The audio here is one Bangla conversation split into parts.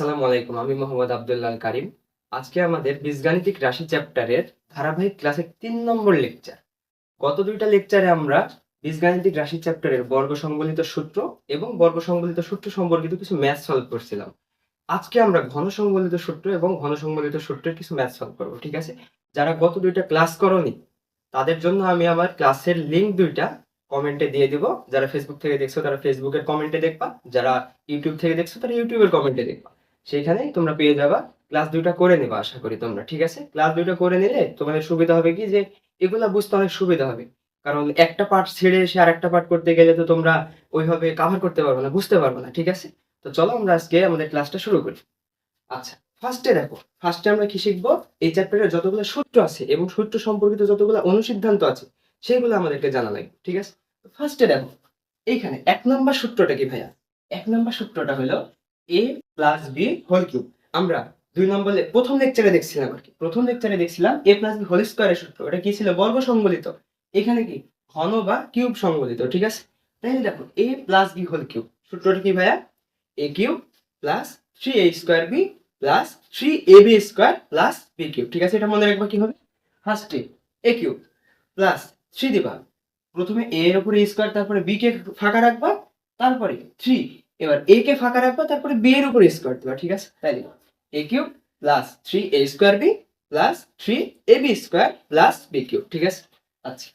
আসসালামু আলাইকুম, আমি মোহাম্মদ আব্দুল্লাহ কারিম। আজকে আমাদের বীজগাণিতিক রাশি চ্যাপ্টারের ধারাবাহিক ক্লাসের তিন নম্বর লেকচার। গত দুইটা লেকচারে আমরা বীজগাণিতিক রাশি চ্যাপ্টারের বর্গ সংবলিত সূত্র এবং বর্গ সংবলিত সূত্র সম্পর্কিত কিছু ম্যাথ সলভ করছিলাম। আজকে আমরা ঘন সংবলিত সূত্র এবং ঘন সংবলিত সূত্রের কিছু ম্যাথ সলভ করব, ঠিক আছে? যারা গত দুইটা ক্লাস করনি, তাদের জন্য আমি আমার ক্লাসের লিঙ্ক দুইটা কমেন্টে দিয়ে দিব। যারা ফেসবুক থেকে দেখছ, তারা ফেসবুকের কমেন্টে দেখবা। যারা ইউটিউব থেকে দেখছ, তারা ইউটিউবের কমেন্টে দেখবা। সেইখানেই তোমরা পেয়ে যাবা। ক্লাস দুইটা করে নেবা, আশা করি তোমরা, ঠিক আছে? ক্লাস দুইটা করে নিলে তোমাদের সুবিধা হবে কি? যে এগুলা বুঝতে অনেক সুবিধা হবে। কারণ একটা পার্ট ছেড়ে এসে আর একটা পার্ট করতে গেলে তো তোমরা ওইভাবে কাভার করতে পারবে না, বুঝতে পারবে না, ঠিক আছে? তো চলো আমরা আজকে আমাদের ক্লাসটা শুরু করি। আচ্ছা ফার্স্টে দেখো ফার্স্টে আমরা কি শিখব? এই চ্যাপ্টারের যতগুলো সূত্র আছে এবং সূত্র সম্পর্কিত যতগুলো অনুসিদ্ধান্ত আছে সেগুলো আমাদেরকে জানা লাগবে, ঠিক আছে? ফার্স্টে দেখো, এইখানে এক নম্বর সূত্রটা কি ভাইয়া? এক নম্বর সূত্রটা হলো A plus B whole cube আমরা দুই নম্বর প্রথম লেকচারে দেখছিলাম আর কি। প্রথম লেকচারে দেখছিলাম এ প্লাস বি হোল স্কোয়ারের সূত্র। ওটা কি ছিল? বর্গ সংবলিত। এখানে কি? ঘন বা কিউব সংবলিত, ঠিক আছে? তাহলে দেখো A plus B whole cube সূত্রটা কি ভাইয়া? A cube plus three A square B plus three A B square plus B cube ঠিক আছে? এটা মনে রাখবা কি হবে? ফার্স্টে এ কিউব প্লাস থ্রি দিবা প্রথমে এ এর উপরে স্কোয়ার তারপরে বি কে ফাঁকা রাখবা। তারপরে থ্রি এবার এ কে ফাঁকা রাখবা, তারপরে বি এর উপরে স্কোয়ার দিবা, ঠিক আছে? তাই দিবা। A cube plus three A square B plus three A B square plus B cube ঠিক আছে? আচ্ছা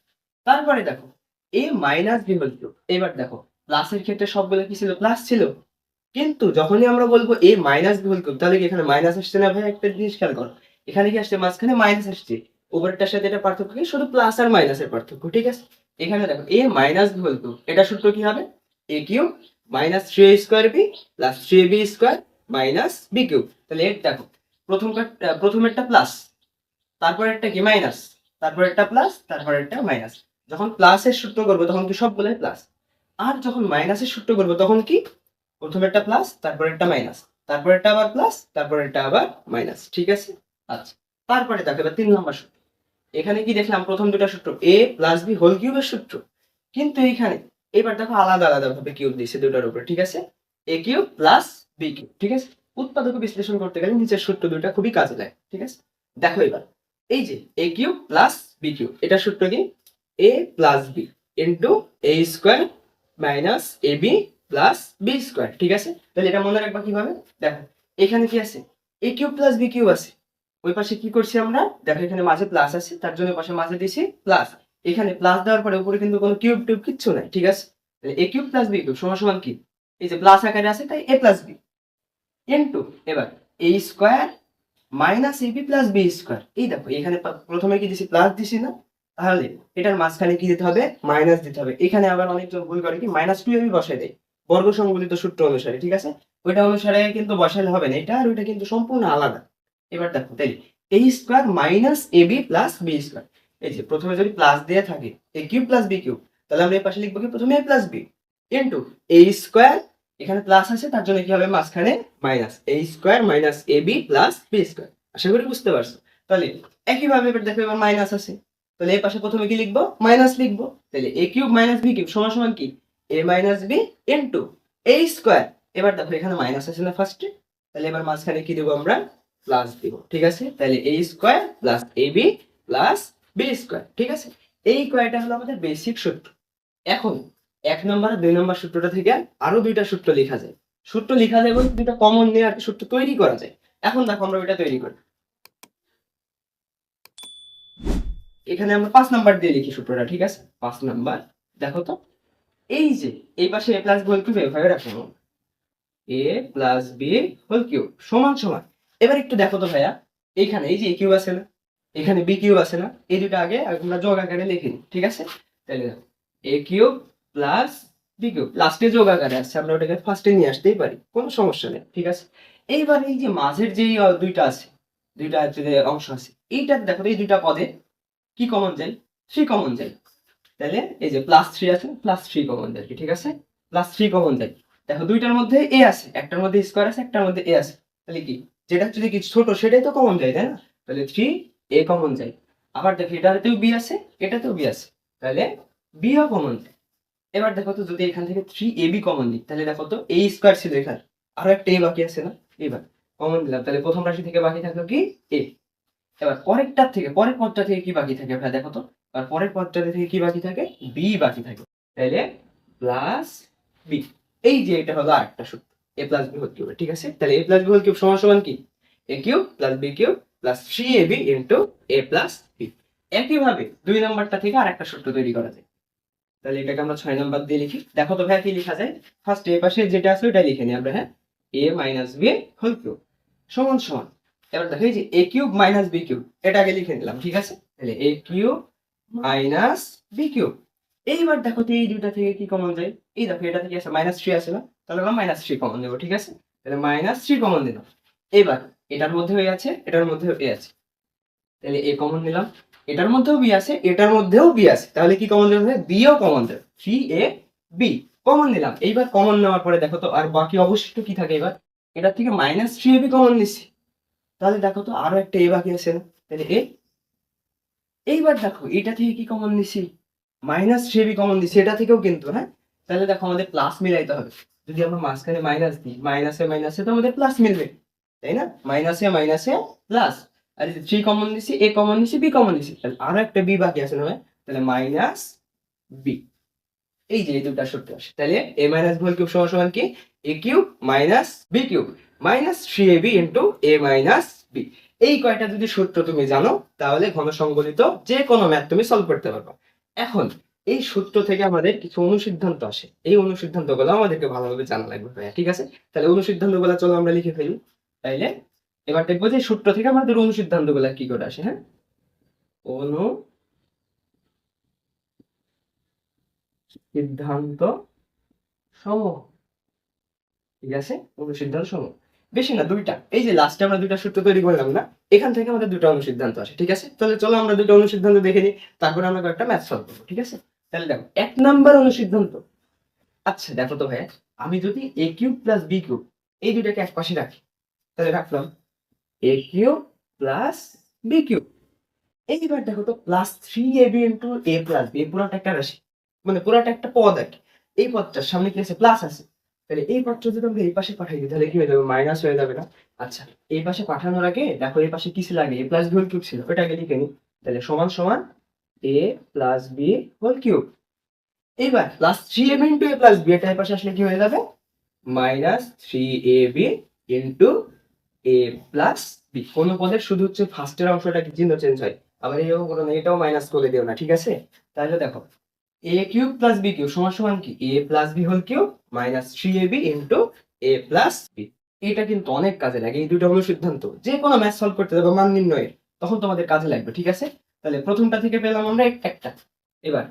তারপরে দেখো A minus B whole cube এবার দেখো প্লাসের ক্ষেত্রে সবগুলো কি ছিল? প্লাস ছিল। কিন্তু যখনই আমরা বলব A minus B whole cube তাহলে কি এখানে মাইনাস আসছে না ভাই? একটা জিনিস খেয়াল করো। এখানে কি আসছে? মাঝখানে মাইনাস আসছে। উপরেরটার সাথে এটা পার্থক্য কি? শুধু প্লাস আর মাইনাসের পার্থক্য, ঠিক আছে? এখানে দেখো A minus B whole cube এটা সূত্র কি হবে? A cube minus three A square B plus three B square minus B cube তাহলে এর দেখো, প্রথম প্রথমেরটা প্লাস তারপর একটা কি? মাইনাস তারপর একটা প্লাস তারপর একটা মাইনাস যখন প্লাসের সূত্র করব, তখন কি সবগুলো প্লাস আর যখন মাইনাসের সূত্র করব, তখন কি? প্রথম একটা প্লাস তারপর একটা মাইনাস তারপর একটা আবার প্লাস তারপর একটা আবার মাইনাস ঠিক আছে? আচ্ছা তারপরে দেখো, এবার তিন নম্বর সূত্র। এখানে কি দেখলাম? প্রথম দুটা সূত্র এ প্লাস বি হোল কিউবের সূত্র। কিন্তু এইখানে এবার দেখো আলাদা আলাদা ভাবে কিউব দিয়েছে দুটার উপরে, ঠিক আছে? A cube plus B cube ঠিক আছে? উৎপাদক বিশ্লেষণ করতে গেলে নিচের সূত্র দুটা খুবই কাজে লাগে ঠিক আছে? দেখো এবার, এই যে A cube plus B cube এটা সূত্র কি? A plus B into A square minus A B plus B square ঠিক আছে? তাহলে এটা মনে রাখবা কীভাবে? দেখো, এখানে কি আছে? A cube plus B cube আছে। ওই পাশে কি করছি আমরা? দেখো এখানে মাঝে প্লাস আছে, তার জন্য পাশে মাঝে দিয়েছি প্লাস এখানে প্লাস দেওয়ার পরে উপরে কিন্তু কোনো কিউব টিউব কিচ্ছু নাই, ঠিক আছে? A cube plus B cube সমান সমান কি? এই যে প্লাস আকারে আছে, তাই এ প্লাস বি ইন্টু এবার A square minus A B plus B square এই দেখো, এখানে প্রথমে কি দিছি? প্লাস দিছি না? তাহলে এটার মাঝখানে কি দিতে হবে? মাইনাস দিতে হবে। এখানে আবার অনেকজন ভুল করে কি? মাইনাস টু এবি বসাই দেয় বর্গ সংবলিত সূত্র অনুসারে, ঠিক আছে? ওইটা অনুসারে কিন্তু বসাইলে হবে না, এটা আর ওইটা কিন্তু সম্পূর্ণ আলাদা। এবার দেখো তাই A square minus A B plus B square এই যে প্রথমে যদি প্লাস দেওয়া থাকে A cube plus B cube তাহলে আমরা এই পাশে লিখব কি? প্রথমে A plus B into A square এখানে প্লাস আছে, তার জন্য কি হবে? মাঝখানে minus A square minus A B plus B square আশা করি বুঝতে পারছ। তাহলে একইভাবে এবার দেখো, এবার মাইনাস আছে। তাহলে এই পাশে প্রথমে কি লিখব? মাইনাস লিখব। তাহলে a cube minus b cube সমান সমান কি? A minus b into a square এবার দেখো, এখানে মাইনাস আছে না ফার্স্টে তাহলে এবার মাঝখানে কি দেবো আমরা? প্লাস দিব। ঠিক আছে? তাহলে a square plus a b plus b square ঠিক আছে? এই কয়টা হলো আমাদের বেসিক সূত্র। এখন, এক নম্বর দুই নম্বর সূত্রটা থেকে আরও দুইটা সূত্র লেখা যায়। সূত্র লেখা যায় বলতে দুইটা কমন নিয়ে আর সূত্র তৈরি করা যায়। এখন দেখো আমরা ওইটা তৈরি করি। এখানে আমরা পাঁচ নাম্বার দিয়ে লিখি সূত্রটা, ঠিক আছে? পাঁচ নাম্বার, দেখো তো। এই যে, এই পাশে এ প্লাস হোল কিউব এভাবে রাখো। A plus b whole cube সমান সমান। এবার একটু দেখো তো ভাইয়া, এইখানে, এই যে এ কিউব আছে না? এখানে বি কিউব আছে না? এই দুটো আগে আমরা যোগ আকারে লিখে ঠিক আছে? তাহলে a cube plus b cube লাস্টে যোগ আকারে আসছে আমরা ওটাকে ফার্স্টে নিয়ে আসতেই পারি কোনো সমস্যা নেই ঠিক আছে? এইবার এই যে মাঝের যেই আহ, দুইটা আছে দুইটা যে অংশ আছে এইটা দেখো এই দুইটা পদে কি কমন যায়? থ্রি কমন যায়। তাহলে এই যে প্লাস থ্রি আছে প্লাস থ্রি কমন যায় ঠিক আছে? প্লাস থ্রি কমন যায়। দেখো দুইটার মধ্যে এ আছে একটার মধ্যে স্কোয়ার আছে একটার মধ্যে এ আছে। তাহলে কি? যেটা যদি কিছু ছোট সেটাই তো কমন যায় তাই না? তাহলে থ্রি এ কমন যায়। আবার দেখো এটাতেও বি আছে, এটাতেও বি আছে। তাহলে বি বিও কমন যায়। এবার দেখো তো যদি এখান থেকে থ্রি এ বি কমন দিই, তাহলে দেখো তো এ স্কোয়ার ছিল এখানে। আরও একটা এ বাকি আছে না? এবার কমন দিলাম। তাহলে প্রথম রাশি থেকে বাকি থাকল কি? এ এবার পরেরটার থেকে, পরের পদটা থেকে কি বাকি থাকে ভাই? দেখো তো। আর পরের পদটা থেকে কি বাকি থাকে? বি বাকি থাকে। তাহলে প্লাস বি এই যে এটা হলো আরেকটা সূত্র। A plus b whole cube ঠিক আছে? তাহলে a plus b whole cube সমান সমান কি? A cube plus b cube plus three a b into a plus b একইভাবে দুই নম্বরটা থেকে আর একটা সূত্র তৈরি করা যায়। তাহলে এটাকে আমরা ছয় নাম্বার দিয়ে লিখি। দেখো তো ভাই কি লেখা যায়? ফার্স্ট এ পাশে যেটা আছে ওটা লিখে নিই আমরা হ্যাঁ? A minus b whole cube সমান সমান। এবার দেখো যে a cube minus b cube এটা আগে লিখে নিলাম, ঠিক আছে? তাহলে a cube minus b cube এইবার দেখো তো এই দুইটা থেকে কি কমন যায়? এই দেখো, এটা থেকে আছে মাইনাস থ্রি আছে না? তাহলে আমরা মাইনাস থ্রি কমন দেবো, ঠিক আছে? তাহলে মাইনাস থ্রি কমন দিলাম। এবার এটার মধ্যে হয়ে আছে, এটার মধ্যেও এ আছে। তাহলে এ কমন নিলাম। এটার মধ্যেও বি আছে, এটার মধ্যেও বি আছে। তাহলে কি কমন দেবে বিও কমন দেবে। Three a b. কমন নিলাম। এইবার কমন নেওয়ার পরে দেখো তো, আর বাকি অবশিষ্ট কি থাকে এবার? এটার থেকে minus three a b common নিচ্ছি। তাহলে দেখো তো, আরও একটা এ বাকি আছে তাহলে এ এইবার দেখো, এটা থেকে কি কমন নিছি minus three a b common দিছি এটা থেকেও কিন্তু হ্যাঁ? তাহলে দেখো আমাদের প্লাস মিলাইতে হবে। যদি আমরা মাঝখানে মাইনাস দিই মাইনাসে মাইনাসে তো আমাদের প্লাস মিলবে। তাই না? মাইনাসে মাইনাসে প্লাস আর থ্রি কমন দিছি এ কমন দিছি বি কমন দিছি তাহলে আরও একটা বি বাকি আছে না তাহলে মাইনাস বি এই যে এই দুটা সূত্র তাহলে এ মাইনাস ভোল কিউব সমান সমান কি? A cube minus b cube. Minus three a b into a minus b এই কয়টা যদি সূত্র তুমি জানো, তাহলে ঘন সংবলিত যে কোনো ম্যাথ তুমি সলভ করতে পারবে। এখন এই সূত্র থেকে আমাদের কিছু অনুসিদ্ধান্ত আসে। এই অনুসিদ্ধান্তগুলো আমাদেরকে ভালোভাবে জানা লাগবে ঠিক আছে? তাহলে অনুসিদ্ধান্তগুলো চলো আমরা লিখে ফেলি। তাইলে? এবার দেখব যে সূত্র থেকে আমাদের অনুসিদ্ধান্তগুলো কি করে আসে হ্যাঁ? অনু সিদ্ধান্ত সমূহ। ঠিক আছে? অনুসিদ্ধান্ত সমূহ। বেশি না, দুইটা। এই যে লাস্টে আমরা দুইটা সূত্র তৈরি করলাম না, এখান থেকে আমাদের দুটো অনুসিদ্ধান্ত আসে, ঠিক আছে? তাহলে চলো আমরা দুটো অনুসিদ্ধান্ত দেখে নিই, তারপরে আমরা কয়েকটা ম্যাথ সলভ করব, ঠিক আছে? তাহলে দেখো, এক নাম্বার অনুসিদ্ধান্ত। আচ্ছা দেখো তো ভাইয়া, আমি যদি a cube plus b cube এই দুইটাকে এক পাশে রাখি তাহলে রাখলাম a cube plus b cube এইবার দেখো তো plus three a b into a plus b পুরোটা একটা রাশি। মানে পুরোটা একটা পদ আর কি। এই পদটার সামনে কি আছে? প্লাস আছে। তাহলে এই পদটা যদি আমরা এই পাশে পাঠাই দিই, তাহলে কি হয়ে যাবে? মাইনাস হয়ে যাবে না? আচ্ছা এই পাশে পাঠানোর আগে দেখো এই পাশে কি ছিল আগে? A plus B whole cube ছিল। ওটা আগে লিখে নিই। তাহলে সমান সমান A plus B whole cube এইবার plus three A B into A plus B এটা এই পাশে আসলে কি হয়ে যাবে? Minus three A B into A plus B কোন পদের শুধু হচ্ছে ফার্স্টের অংশটা চিহ্ন চেঞ্জ হয়? আবার এরকম কোনো না এটাও মাইনাস করে দিও না, ঠিক আছে? তাহলে দেখো a cube plus b cube সমান সমান কি? A plus b whole cube minus three a b into a plus b এটা কিন্তু অনেক কাজে লাগে, এই দুটো হলো সিদ্ধান্ত। যে কোনো ম্যাথ সলভ করতে যাবে মান নির্ণয়ের, তখন তোমাদের কাজে লাগবে, ঠিক আছে? তাহলে প্রথমটা থেকে পেলাম আমরা একটা। এবার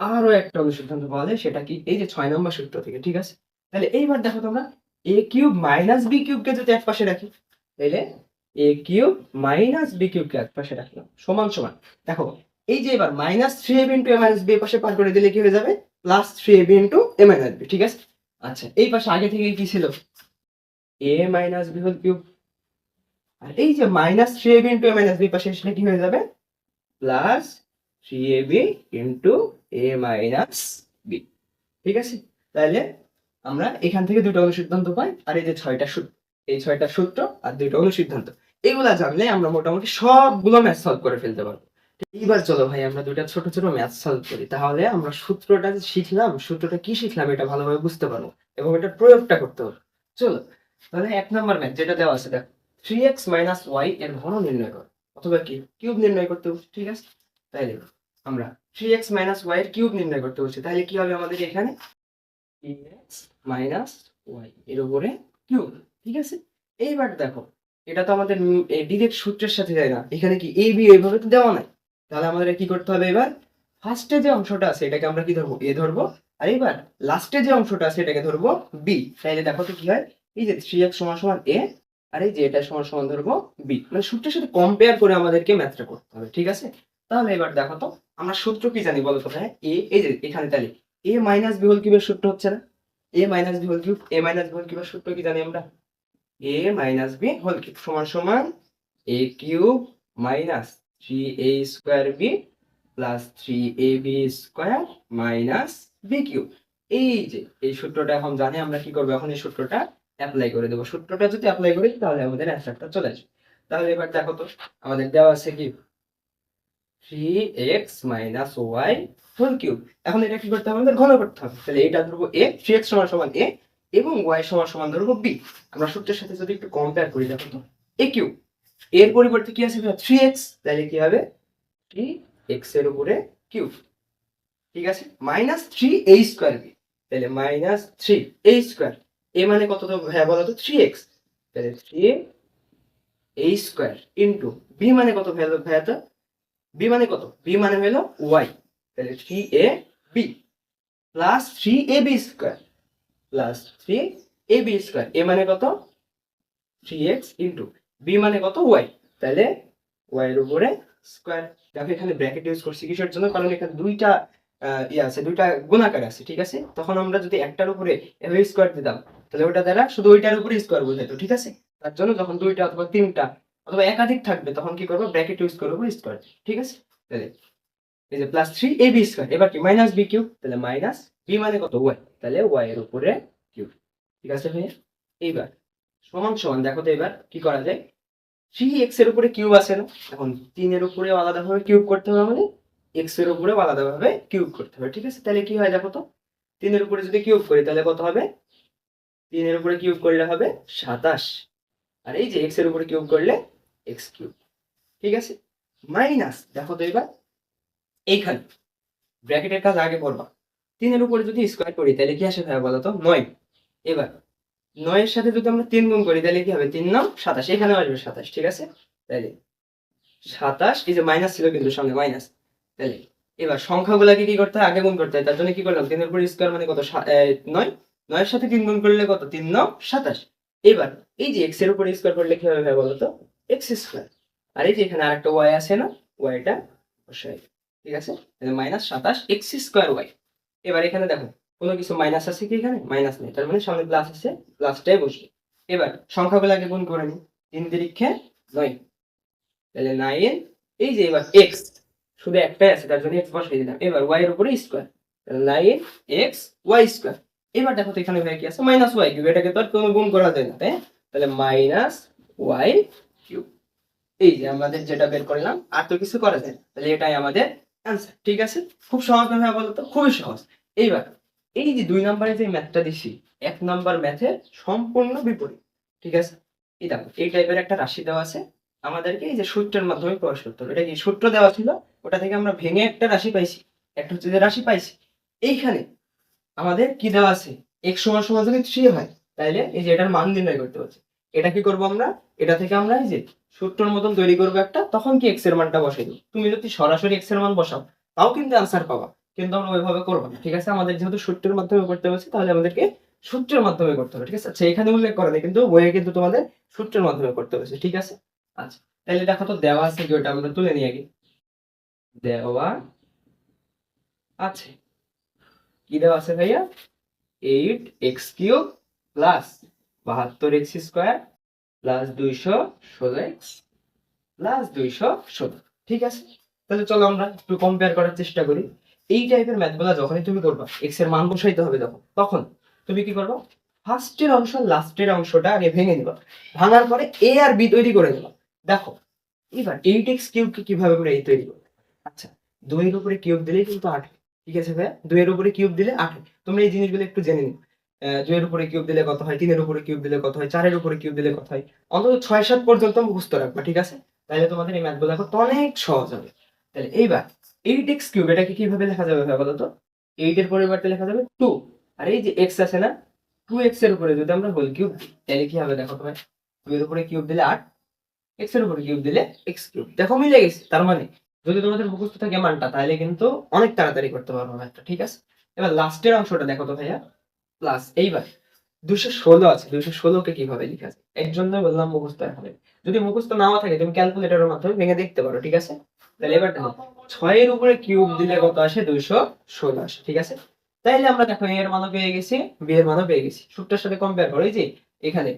আরও একটা অনুসিদ্ধান্ত পাওয়া যায়, সেটা কি? এই যে ছয় নম্বর সূত্র থেকে, ঠিক আছে? তাহলে এইবার দেখো তোমরা এ কিউব মাইনাস বি কিউবকে যদি এক পাশে রাখি তাহলে এ কিউব মাইনাস বি কিউবকে এক পাশে রাখলাম। সমান সমান। দেখো, এই যে এবার minus three a into a minus b পাশে পার করে দিলে কি হয়ে যাবে? Plus three a b into a minus b ঠিক আছে? আচ্ছা এই পাশে আগে থেকে কি ছিল? A minus b whole cube আর এই যে minus three a b into a minus b পাশে আসলে কি হয়ে যাবে? Plus three a b into a minus b ঠিক আছে? তাহলে আমরা এখান থেকে দুটো অনুসিদ্ধান্ত পাই, আর এই যে ছয়টা সূত্র এই ছয়টা সূত্র আর দুটো অনুসিদ্ধান্ত এগুলা জানলে আমরা মোটামুটি সবগুলো ম্যাথ সলভ করে ফেলতে পারব। এইবার চলো ভাই, আমরা দুটা ছোট ছোট ম্যাথ সলভ করি। তাহলে আমরা সূত্রটা যে শিখলাম, সূত্রটা কি শিখলাম এটা ভালোভাবে বুঝতে পারব এবং এটা প্রয়োগটা করতে পারব। চলো, তাহলে এক নম্বর ম্যাথ যেটা দেওয়া আছে, দেখো থ্রি এক্স মাইনাস ওয়াই এর ঘন নির্ণয় করো। অথবা কি? কিউব নির্ণয় করতে বলছি ঠিক আছে? তাইলে আমরা থ্রি এক্স মাইনাস ওয়াই এর কিউব নির্ণয় করতে বলছি তাহলে কি হবে আমাদের এখানে? মাইনাস ওয়াই এর উপরে কিউ ঠিক আছে? এইবার দেখো, এটা তো আমাদের ডিরেক্ট সূত্রের সাথে যায় না। এখানে কি এ বি এইভাবে তো দেওয়া নাই? তাহলে আমাদের কি করতে হবে এবার? ফার্স্টে যে অংশটা আছে, এটাকে আমরা কি ধরবো? এ ধরবো। আর এবার লাস্টে যে অংশটা আছে, এটাকে ধরবো বি তাইলে দেখো তো কি হয়? এই যে থ্রি এক্স সমান সমান এ আর এই যে এটা সমান সমান ধরবো বি মানে সূত্রের সাথে কম্পেয়ার করে আমাদেরকে ম্যাথটা করতে হবে, ঠিক আছে? তাহলে এবার দেখো তো, আমরা সূত্র কি জানি বলো তো হ্যাঁ এ এই যে এখানে তাহলে এ মাইনাস বি হোল কিউবের সূত্র হচ্ছে না? A minus b whole cube a minus b whole কিউবের সূত্র কি জানি আমরা? A minus b whole cube সমান সমান a cube minus three a square b plus three a b square minus b cube এই যে, এই সূত্রটা এখন জানি আমরা কি করব? এখন এই সূত্রটা অ্যাপ্লাই করে দেবো। সূত্রটা যদি অ্যাপ্লাই করি, তাহলে আমাদের অ্যান্সারটা চলে আসবে। তাহলে এবার দেখো তো, আমাদের দেওয়া আছে কি? Three x minus y whole cube এখন এটা কি করতে হবে? আমাদের ঘন করতে হবে। তাহলে এটা ধরবো এ থ্রি এক্স সমান সমান এ এবং ওয়াই সমান সমান ধরবো বি আমরা সূত্রের সাথে যদি একটু কম্পেয়ার করি, দেখো তো এ কিউব এর পরিবর্তে কি আছে? থ্রি এক্স তাহলে কি হবে? থ্রি এক্স উপরে কিউব ঠিক আছে? Minus three a square b তাহলে minus three a square a মানে কত তো হ্যাঁ বলো থ্রি এক্স তাহলে three a square into b মানে কত ভ্যালু? ভাইয়া তো বি মানে কত? বি মানে হলো ওয়াই তাহলে three a b plus three a b square plus three a b square a মানে কত? থ্রি এক্স ইন্টু বি মানে কত? ওয়াই তাহলে ওয়াই এর উপরে স্কোয়ার দেখো এখানে ব্র্যাকেট ইউজ করছি কিসের জন্য? কারণ এখানে দুইটা ইয়ে আছে, দুইটা গুণাকার আছে, ঠিক আছে? তখন আমরা যদি একটার উপরে এভাবে স্কোয়ার দিতাম, তাহলে ওটা দ্বারা শুধু ওইটার উপরে স্কোয়ার বোঝাইতো, ঠিক আছে? তার জন্য যখন দুইটা অথবা তিনটা অথবা একাধিক থাকবে, তখন কি করব? ব্র্যাকেট ইউজ করব স্কোয়ার ঠিক আছে? তাহলে এই যে plus three a b square এবার কি? মাইনাস বি কিউব তাহলে মাইনাস বি মানে কত? ওয়াই তাহলে ওয়াই এর উপরে কিউব ঠিক আছে ভাইয়া? এইবার, সমান সমান, দেখো তো এবার কি করা যায়? থ্রি এক্সের উপরে কিউব আছে না? এখন তিনের উপরে আলাদাভাবে কিউব করতে হবে মানে এক্সের উপরেও আলাদাভাবে কিউব করতে হবে, ঠিক আছে? তাহলে কি হয় দেখো তো? তিনের উপরে যদি কিউব করি, তাহলে কত হবে? তিনের উপরে কিউব করলে হবে সাতাশ। আর এই যে এক্সের উপরে কিউব করলে এক্স কিউব ঠিক আছে? মাইনাস দেখো তো এবার, এইখানে। ব্র্যাকেটের কাজ আগে করবা। তিনের উপরে যদি স্কোয়ার করি, তাহলে কি আসে ভাই বলো নয়। এবার, নয়ের সাথে যদি আমরা তিন গুণ করি, তাহলে কি হবে? তিন নাম সাতাশ। এখানে আসবে সাতাশ, ঠিক আছে? তাহলে সাতাশ, এই যে মাইনাস ছিল কিন্তু সামনে মাইনাস তাহলে এবার সংখ্যাগুলাকে কি করতে হয়? আগে গুণ করতে হয়। তার জন্য কি করলাম? তিনের উপর স্কোয়ার মানে কত? নয়। নয়ের সাথে তিন গুণ করলে কত? তিন নাম সাতাশ। এবার, এই যে এক্সের উপর স্কোয়ার করলে কি হবে ভাই বলো তো এক্স স্কোয়ার আর এই যে এখানে আরেকটা ওয়াই আছে না? ওয়াইটা বসাই। ঠিক আছে? মাইনাস সাতাশ এক্স স্কোয়ার ওয়াই এবার এখানে দেখো, কোনো কিছু মাইনাস আছে কি এখানে? মাইনাস নেই। তার মানে সামনে প্লাস আছে প্লাসটাই বসবে। এবার সংখ্যাগুলোকে গুণ করে নিই তিন তিরিক্ষে নয়। তাহলে নাইন এই যে এবার এক্স শুধু একটাই আছে, তার জন্য এক্স বসাই দিলাম। এবার ওয়াই এর উপরে square nine x y square এবার দেখো তো এখানে কি আছে? Minus y cube. এটাকে তো আর কোনো গুণ করা যায় না, তাই? তাহলে মাইনাস ওয়াই কিউব। এই যে আমাদের যেটা বের করলাম, আর তো কিছু করা যায় তাহলে এটাই আমাদের অ্যান্সার ঠিক আছে? খুব সহজ ভাবে বলো তো খুবই সহজ। এইবার, এই যে দুই নম্বরে যে ম্যাথটা দিছি, এক নাম্বার ম্যাথের সম্পূর্ণ বিপরীত, ঠিক আছে? এই দেখো, এই টাইপের একটা রাশি দেওয়া আছে। আমাদেরকে এই যে সূত্রের মাধ্যমে প্রকাশ করতে হবে। এটা কি সূত্র দেওয়া ছিল? ওটা থেকে আমরা ভেঙে একটা রাশি পাইছি। একটা হচ্ছে যে রাশি পাইছি। এইখানে আমাদের কি দেওয়া আছে? এক সমান সমান যদি থ্রি হয় তাইলে এই যে এটার মান নির্ণয় করতে হচ্ছে। এটা কি করব আমরা? এটা থেকে আমরা এই যে সূত্রের মতন তৈরি করব একটা, তখন কি এক্সের মানটা বসাই দেবো? তুমি যদি সরাসরি এক্সের মান বসাও, তাও কিন্তু আনসার পাবা। কিন্তু আমরা ওইভাবে করব না, ঠিক আছে? আমাদের যেহেতু সূত্রের মাধ্যমে করতে হচ্ছে, তাহলে আমাদেরকে সূত্রের মাধ্যমে করতে হবে, ঠিক আছে? আচ্ছা এখানে উল্লেখ করা নেই, কিন্তু বইয়ে কিন্তু তোমাদের সূত্রের মাধ্যমে করতে হয়েছে ঠিক আছে? আচ্ছা তাহলে দেখো তো দেওয়া আছে কি ওটা আমরা তুলে নিয়ে আগে। দেওয়া আছে। কি দেওয়া আছে ভাইয়া? এইট এক্স কিউব প্লাস বাহাত্তর এক্স স্কোয়ার প্লাস দুইশো ষোলো এক্স প্লাস দুইশো ষোলো। ঠিক আছে? তাহলে চলো আমরা একটু কম্পেয়ার করার চেষ্টা করি। এই টাইপের ম্যাথগুলো যখনই তুমি করবা এক্সের মান বসাইতে হবে তখন। তখন তুমি কি করবা? ফার্স্টের অংশ লাস্টের অংশটা আগে ভেঙে নিবা। ভাঙার পরে এ আর বি তৈরি করে নিবা। দেখো, এবার এইট এক্স কিউবকে কীভাবে করে এই তৈরি করবে? আচ্ছা দুইয়ের উপরে কিউব দিলেই কিন্তু আট। ঠিক আছে ভাইয়া? দুইয়ের উপরে কিউব দিলে আট। তোমরা এই জিনিসগুলো একটু জেনে নিও দুইয়ের উপরে কিউব দিলে কত হয়? তিনের উপরে কিউব দিলে কত হয়? চারের উপরে কিউব দিলে কত হয়? অন্তত ছয় সাত পর্যন্ত মুখস্থ রাখবা, ঠিক আছে? তাহলে তোমাদের এই ম্যাথগুলো করতে অনেক সহজ হবে। তাহলে এইবার এইট এক্স কিউব এটাকে কীভাবে লেখা যাবে ভাই বলো এইট এর পরিবর্তে লেখা যাবে টু আর এই যে এক্স আছে না টু এক্সের উপরে যদি আমরা হোল কিউব তাহলে কি হবে দেখো তোমার? টু এর উপরে কিউব দিলে আট এক্সের উপরে কিউব দিলে এক্স কিউব দেখো মিলে গেছে, তার মানে যদি তোমাদের মুখস্থ থাকে মানটা তাহলে কিন্তু অনেক তাড়াতাড়ি করতে পারব ম্যাথটা ঠিক আছে? এবার লাস্টের অংশটা দেখো তো ভাইয়া। প্লাস এইবার দুশো ষোলো আছে দুশো ষোলোকে কীভাবে লেখা যায় এর জন্য বললাম মুখস্থ হবে। যদি মুখস্থ নাও থাকে, তুমি ক্যালকুলেটরের মাধ্যমে ভেঙে দেখতে পারো, ঠিক আছে? তাহলে এবার দেখো, ছয়ের উপরে কিউব দিলে কত আসে? দুইশো ষোলো আসে, ঠিক আছে? তাইলে আমরা দেখো এর মানও পেয়ে গেছি বি এর মানও পেয়ে গেছি। সূত্রের সাথে কম্পেয়ার করো যে এখানে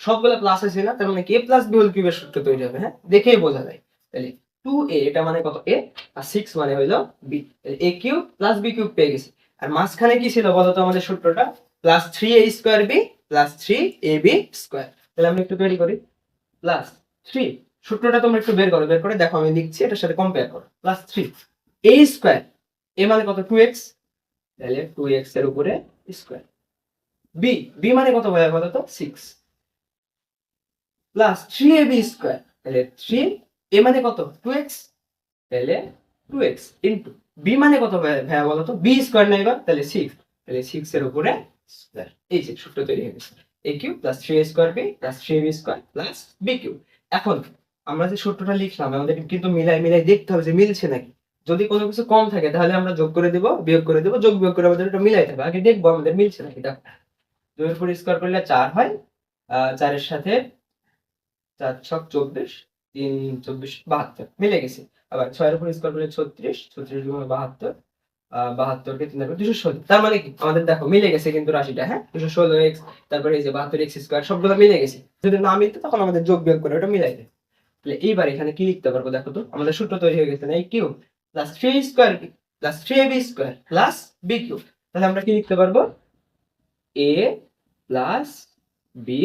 সবগুলো প্লাস আছে না, তার মানে কে প্লাস বি হোল কিউবের সূত্র তৈরি হবে হ্যাঁ? দেখেই বোঝা যায়। তাহলে টু এ এটা মানে কত এ আর সিক্স মানে হইল b a cube plus b cube পেয়ে গেছি। আর মাঝখানে কি ছিল বলতো আমাদের সূত্রটা? Plus three a square b plus three a b square তাহলে আমরা একটু তৈরি করি। প্লাস থ্রি সূত্রটা তোমরা একটু বের করো, বের করে দেখো, আমি লিখছি, এটার সাথে কম্পেয়ার করো। Plus three a square a মানে কত? টু এক্স তাহলে টু এক্সের উপরে স্কোয়ার বি বি মানে কত ভাইয়া বলো তো? Six plus three a b square তাহলে থ্রি এ মানে কত? টু এক্স তাহলে টু এক্স ইন্টু বি মানে কত ভাইয়া বলো তো? বি স্কোয়ার না এবার? তাহলে সিক্স তাহলে সিক্স এর উপরে এই যে সূত্র তৈরি হয়ে গেছে। A cube plus three square b plus three b square plus b cube এখন আমরা যে সূত্রটা লিখলাম, আমাদের কিন্তু মিলাই মিলাই দেখতে হবে যে মিলছে নাকি। যদি কোনো কিছু কম থাকে, তাহলে আমরা যোগ করে দেবো, বিয়োগ করে দেবো, যোগ, বিয়োগ করে আমাদের এটা মিলাই থাকবে। আগে দেখব আমাদের মিলছে নাকি। দেখো, দুইয়ের উপর স্কোয়ার করলে চার হয় চারের সাথে চার ছক চব্বিশ, তিন, চব্বিশ, বাহাত্তর, মিলে গেছে। আবার ছয়ের উপর স্কোয়ার করলে ছত্রিশ ছত্রিশ বাহাত্তর বাহাত্তরকে তিন তারপর দুশো ষোলো। তার মানে কি? আমাদের দেখো, মিলে গেছে কিন্তু রাশিটা হ্যাঁ? দুশো ষোলো এক্স তারপরে এই যে বাহাত্তর এক্স স্কোয়ার সবগুলো মিলে গেছে। যদি না মিলতো, তখন আমাদের যোগ বিয়োগ করে ওটা মিলাই তাহলে এইবার এখানে কি লিখতে পারব দেখো তো? আমাদের সূত্র তৈরি হয়ে গেছে না, এই cube plus three square plus three b square plus b cube তাহলে আমরা কি লিখতে পারব? এ প্লাস বি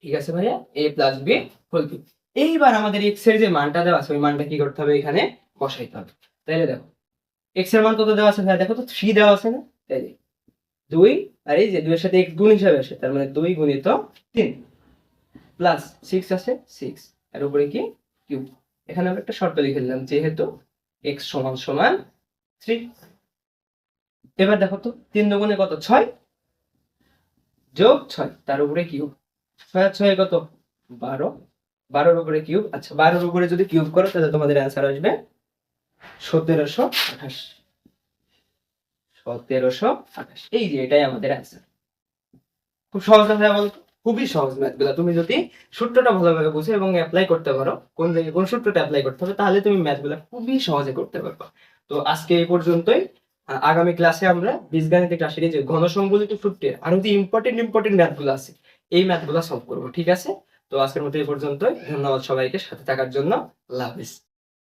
ঠিক আছে ভাইয়া? A plus b whole cube এইবার আমাদের এক্সের যে মানটা দেওয়া আছে, ওই মানটা কি করতে হবে এখানে? বসাইতে হবে। তাইলে দেখো এক্সের মান কত দেওয়া আছে? ভাইয়া দেখো তো থ্রি দেওয়া আছে না? তাইলে দুই, আর এই যে দুইয়ের সাথে এক গুণ হিসাবে আসে, তার মানে দুই গুণিত তিন। প্লাস সিক্স আছে সিক্স এর উপরে কি? কিউব এখানে আমরা একটা শর্ত লিখে দিলাম, যেহেতু এক্স সমান সমান থ্রি এবার দেখো তো, তিন দুগুণে কত? ছয়। যোগ ছয়, তার উপরে কিউব ছয় আর ছয় কত? বারো। বারোর উপরে কিউব আচ্ছা বারোর উপরে যদি কিউব করো, তাহলে তোমাদের অ্যান্সার আসবে সতেরোশো আঠাশ। সতেরোশো আঠাশ। এই যে এটাই আমাদের অ্যান্সার খুব সহজ কথা বলতো খুবই সহজ ম্যাথগুলো তুমি যদি সূত্রটা ভালোভাবে বুঝে এবং অ্যাপ্লাই করতে পারো, কোন জায়গায় কোন সূত্রটা অ্যাপ্লাই করতে হবে, তাহলে তুমি ম্যাথগুলো খুবই সহজে করতে পারবে। তো আজকে এই পর্যন্তই। আগামী ক্লাসে আমরা বীজগাণিতিক রাশির যে ঘনসংবলিত সূত্রের আরও যে ইম্পর্টেন্ট ইম্পর্টেন্ট ম্যাথগুলো আছে, এই ম্যাথ ম্যাথগুলো সলভ করব, ঠিক আছে? তো আজকের মতো এই পর্যন্তই। ধন্যবাদ সবাইকে সাথে থাকার জন্য। আল্লাহ হাফিজ।